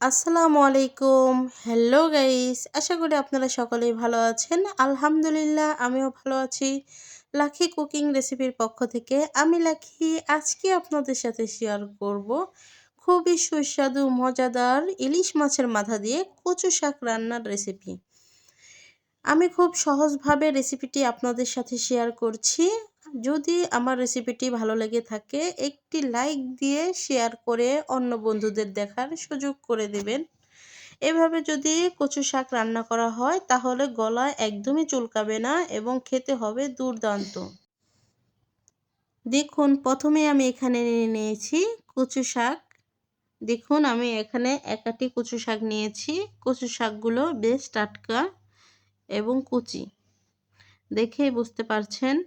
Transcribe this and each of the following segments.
আসসালামু আলাইকুম। Hello guys আশা করি আপনারা সকলেই ভালো আছেন। আলহামদুলিল্লাহ, আমিও ভালো আছি। লাখি কুকিং রেসিপির পক্ষ থেকে আমি লাখি আজকে আপনাদের সাথে শেয়ার করব খুবই সুস্বাদু, মজাদার ইলিশ মাছের মাথা দিয়ে কচু শাক রান্নার রেসিপি আমি খুব সহজভাবে রেসিপিটি আপনাদের সাথে শেয়ার করছি। যদি আমার রেসিপিটি ভালো লেগে থাকে, একটি লাইক দিয়ে শেয়ার করে অন্য বন্ধুদের দেখার সুযোগ করে দেবেন। এভাবে যদি কচু শাক রান্না করা হয়, তাহলে গলা একদমই চুলকাবে না এবং খেতে হবে দুর্দান্ত। দেখুন, প্রথমে আমি এখানে নিয়ে নিয়েছি কচু শাক। দেখুন, আমি এখানে একাটি কচু শাক নিয়েছি। কচু শাকগুলো বেশ টাটকা এবং কুচি। দেখেই বুঝতে পারছেন?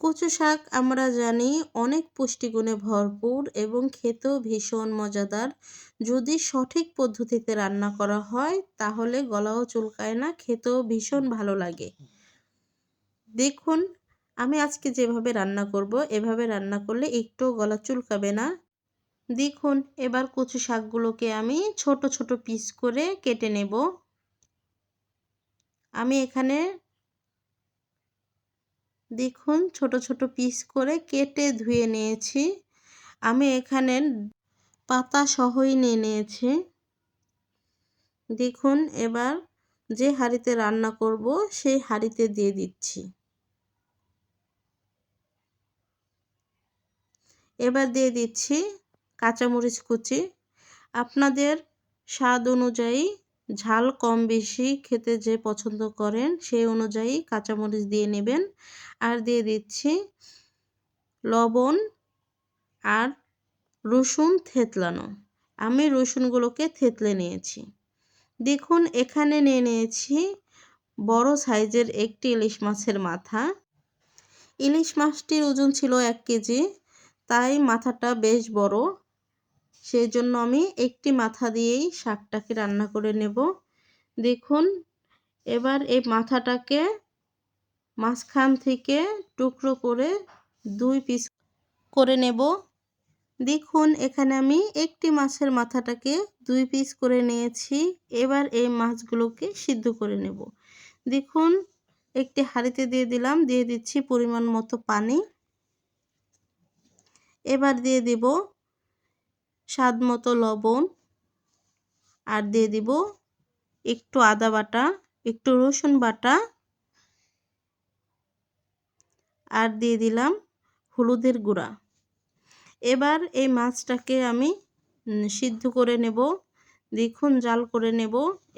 কচু শাক আমরা জানি অনেক পুষ্টিগুণে ভরপুর এবং খেতেও ভীষণ মজাদার। যদি সঠিক পদ্ধতিতে রান্না করা হয়, তাহলে গলাও চুলকায় না, খেতেও ভীষণ ভালো লাগে। দেখুন, আমি আজকে যেভাবে রান্না করব, এভাবে রান্না করলে একটু গলা চুলকাবে না। দেখুন, এবার কচু শাকগুলোকে আমি ছোট ছোট পিস করে কেটে নেব। আমি এখানে দেখুন, ছোট ছোট পিস করে কেটে ধুয়ে নিয়েছি। আমি এখানে পাতা সহই নিয়ে নিয়েছি। দেখুন, এবার যে হাঁড়িতে রান্না করব, সেই হাঁড়িতে দিয়ে দিচ্ছি। এবার দিয়ে দিচ্ছি কাঁচামরিচ কুচি। আপনাদের স্বাদ অনুযায়ী ঝাল কম বেশি খেতে যে পছন্দ করেন, সেই অনুযায়ী কাঁচামরিচ দিয়ে নেবেন। আর দিয়ে দিচ্ছি লবণ আর রসুন থেতলানো। আমি রসুনগুলোকে থেতলে নিয়েছি। দেখুন, এখানে নিয়ে নিয়েছি বড় সাইজের একটি ইলিশ মাছের মাথা। ইলিশ মাছটির ওজন ছিল এক কেজি, তাই মাথাটা বেশ বড়। সেই জন্য আমি একটি মাথা দিয়েই শাকটাকে রান্না করে নেব। দেখুন, এবার এই মাথাটাকে মাঝখান থেকে টুকরো করে দুই পিস করে নেব। দেখুন, এখানে আমি একটি মাছের মাথাটাকে দুই পিস করে নিয়েছি। এবার এই মাছগুলোকে সিদ্ধ করে নেব। দেখুন, একটি হাঁড়িতে দিয়ে দিলাম, দিয়ে দিচ্ছি পরিমাণ মতো পানি। এবার দিয়ে দিব স্বাদ মতো লবণ আর দিয়ে দিব একটু আদা বাটা, একটু রসুন বাটা আর দিয়ে দিলাম হলুদের গুঁড়া। এবার এই মাছটাকে আমি সিদ্ধ করে নেব, দেখুন জাল করে নেব।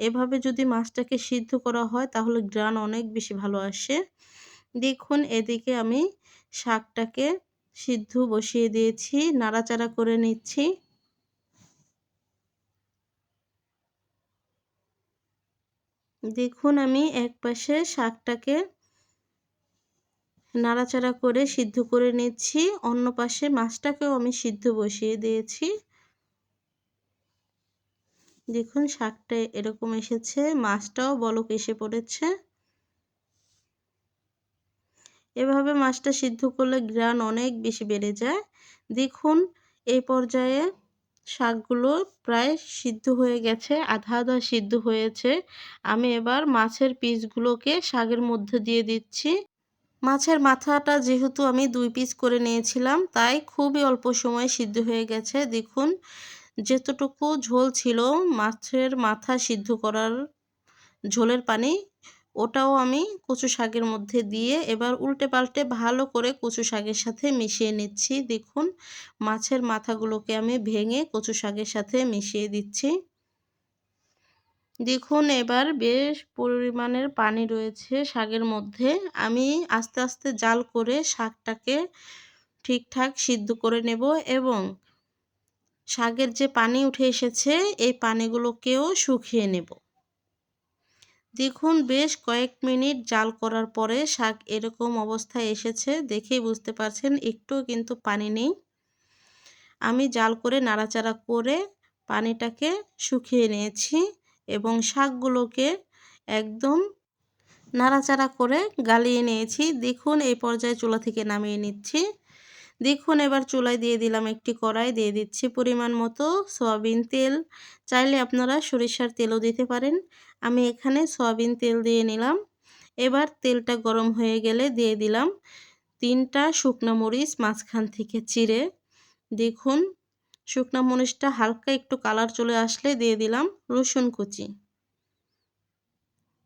এভাবে যদি মাছটাকে সিদ্ধ করা হয় তাহলে গ্রান অনেক বেশি ভালো আসে। দেখুন এদিকে আমি শাকটাকে সিদ্ধ বসিয়ে দিয়েছি, নাড়াচাড়া করে নিচ্ছি। দেখুন আমি এক পাশে শাকটাকে নাড়াচাড়া করে সিদ্ধ করে নিচ্ছি। অন্য পাশে মাছটাকেও আমি সিদ্ধ বসিয়ে দিয়েছি। দেখুন শাকটা এরকম এসেছে, মাছটাও বলক এসে পড়েছে। এভাবে মাছটা সিদ্ধ করলে গ্রান অনেক বেশি বেড়ে যায়। দেখুন, এই পর্যায়ে শাকগুলো প্রায় সিদ্ধ হয়ে গেছে, আধা আধা সিদ্ধ হয়েছে। আমি এবার মাছের পিসগুলোকে শাকের মধ্যে দিয়ে দিচ্ছি। মাছের মাথাটা যেহেতু আমি দুই পিস করে নিয়েছিলাম, তাই খুবই অল্প সময়ে সিদ্ধ হয়ে গেছে। দেখুন, যেতটুকু ঝোল ছিল, মাছের মাথা সিদ্ধ করার ঝোলের পানি ওটাও আমি কচু শাকের মধ্যে দিয়ে এবার উল্টে পাল্টে ভালো করে কচু শাকের সাথে মিশিয়ে নিচ্ছি। দেখুন, মাছের মাথাগুলোকে আমি ভেঙে কচু শাকের সাথে মিশিয়ে দিচ্ছি। দেখুন, এবার বেশ পরিমাণের পানি রয়েছে শাকের মধ্যে। আমি আস্তে আস্তে জাল করে শাকটাকে ঠিকঠাক সিদ্ধ করে নেব এবং শাকের যে পানি উঠে এসেছে, এই পানিগুলোকেও শুকিয়ে নেব। দেখুন, বেশ কয়েক মিনিট জাল করার পরে শাক এরকম অবস্থায় এসেছে দেখেই বুঝতে পারছেন, একটুও কিন্তু পানি নেই। আমি জাল করে নাড়াচাড়া করে পানিটাকে শুকিয়ে নিয়েছি এবং শাকগুলোকে একদম নাড়াচাড়া করে গালিয়ে নিয়েছি। দেখুন, এই পর্যায়ে চুলা থেকে নামিয়ে নিচ্ছি। দেখুন, এবার চুলায় দিয়ে দিলাম একটি কড়াই, দিয়ে দিচ্ছি পরিমাণ মতো সয়াবিন তেল। চাইলে আপনারা সরিষার তেলও দিতে পারেন। আমি এখানে সয়াবিন তেল দিয়ে নিলাম। এবার তেলটা গরম হয়ে গেলে দিয়ে দিলাম তিনটা শুকনো মরিচ, মাঝখান থেকে চিড়ে। দেখুন, শুকনো মরিচটা হালকা একটু কালার চলে আসলে দিয়ে দিলাম রসুন কুচি।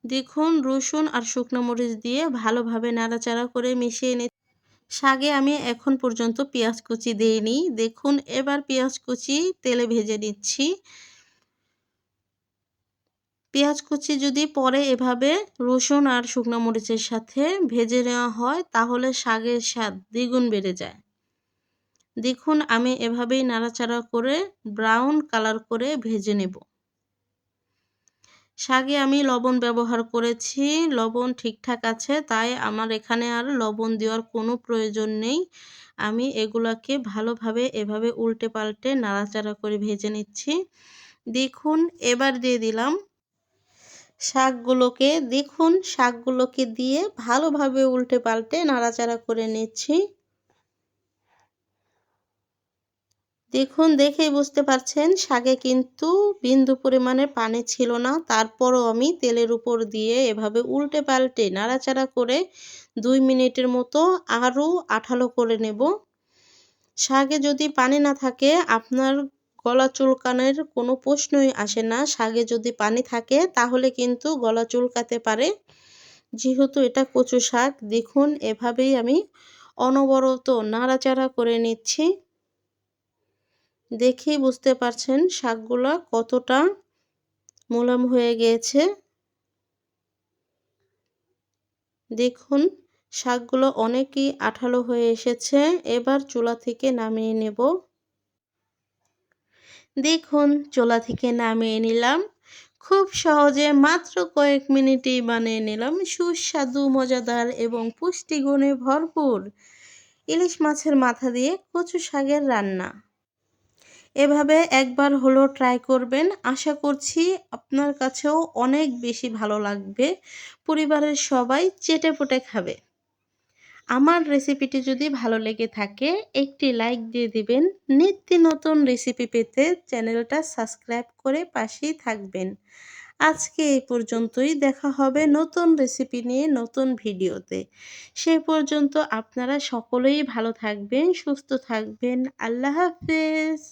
দেখুন, রসুন আর শুকনো মরিচ দিয়ে ভালোভাবে নাড়াচাড়া করে মিশিয়ে নি শাগে আমি এখন পর্যন্ত পেঁয়াজ কুচি দিইনি। দেখুন, এবার পেঁয়াজ কুচি তেলে ভেজে নিচ্ছি। পেঁয়াজ কুচি যদি পরে এভাবে রসুন আর শুকনো মরিচের সাথে ভেজে নেওয়া হয়, তাহলে শাগের স্বাদ দ্বিগুণ বেড়ে যায়। দেখুন, আমি এভাবেই নাড়াচাড়া করে ব্রাউন কালার করে ভেজে নেব। শাকে আমি লবণ ব্যবহার করেছি, লবণ ঠিকঠাক আছে, তাই আমার এখানে আর লবণ দেওয়ার কোনো প্রয়োজন নেই। আমি এগুলাকে ভালোভাবে এভাবে উল্টে পাল্টে নাড়াচাড়া করে ভেজে নিচ্ছি। দেখুন, এবার দিয়ে দিলাম শাকগুলোকে দেখুন, শাকগুলোকে দিয়ে ভালোভাবে উল্টে পাল্টে নাড়াচাড়া করে নিচ্ছি। দেখুন, দেখেই বুঝতে পারছেন, শাকে কিন্তু বিন্দু পরিমাণে পানি ছিল না। তারপরও আমি তেলের উপর দিয়ে এভাবে উল্টে পাল্টে নাড়াচাড়া করে দুই মিনিটের মতো আরও আঠালো করে নেব। শাকে যদি পানি না থাকে, আপনার গলা চুলকানের কোনো প্রশ্নই আসে না। শাকে যদি পানি থাকে, তাহলে কিন্তু গলা চুলকাতে পারে। যেহেতু এটা কচু শাক, দেখুন, এভাবেই আমি অনবরত নাড়াচাড়া করে নিচ্ছি। দেখেই বুঝতে পারছেন শাকগুলো কতটা মোলাম হয়ে গিয়েছে দেখুন, শাকগুলো অনেকই আঠালো হয়ে এসেছে। এবার চুলা থেকে নামিয়ে নেব। দেখুন, চোলা থেকে নামিয়ে নিলাম। খুব সহজে মাত্র কয়েক মিনিটেই বানিয়ে নিলাম। সুস্বাদু, মজাদার এবং পুষ্টিগুণে ভরপুর ইলিশ মাছের মাথা দিয়ে কচু শাকের রান্না। এভাবে একবার হলো ট্রাই করবেন। আশা করছি আপনার কাছেও অনেক বেশি ভালো লাগবে। পরিবারের সবাই চেটে পুটে খাবে। আমার রেসিপিটি যদি ভালো লেগে থাকে, একটি লাইক দিয়ে দিবেন। নিত্য নতুন রেসিপি পেতে চ্যানেলটা সাবস্ক্রাইব করে পাশেই থাকবেন। আজকে এই পর্যন্তই। দেখা হবে নতুন রেসিপি নিয়ে নতুন ভিডিওতে। সেই পর্যন্ত আপনারা সকলেই ভালো থাকবেন, সুস্থ থাকবেন। আল্লাহ হাফেজ।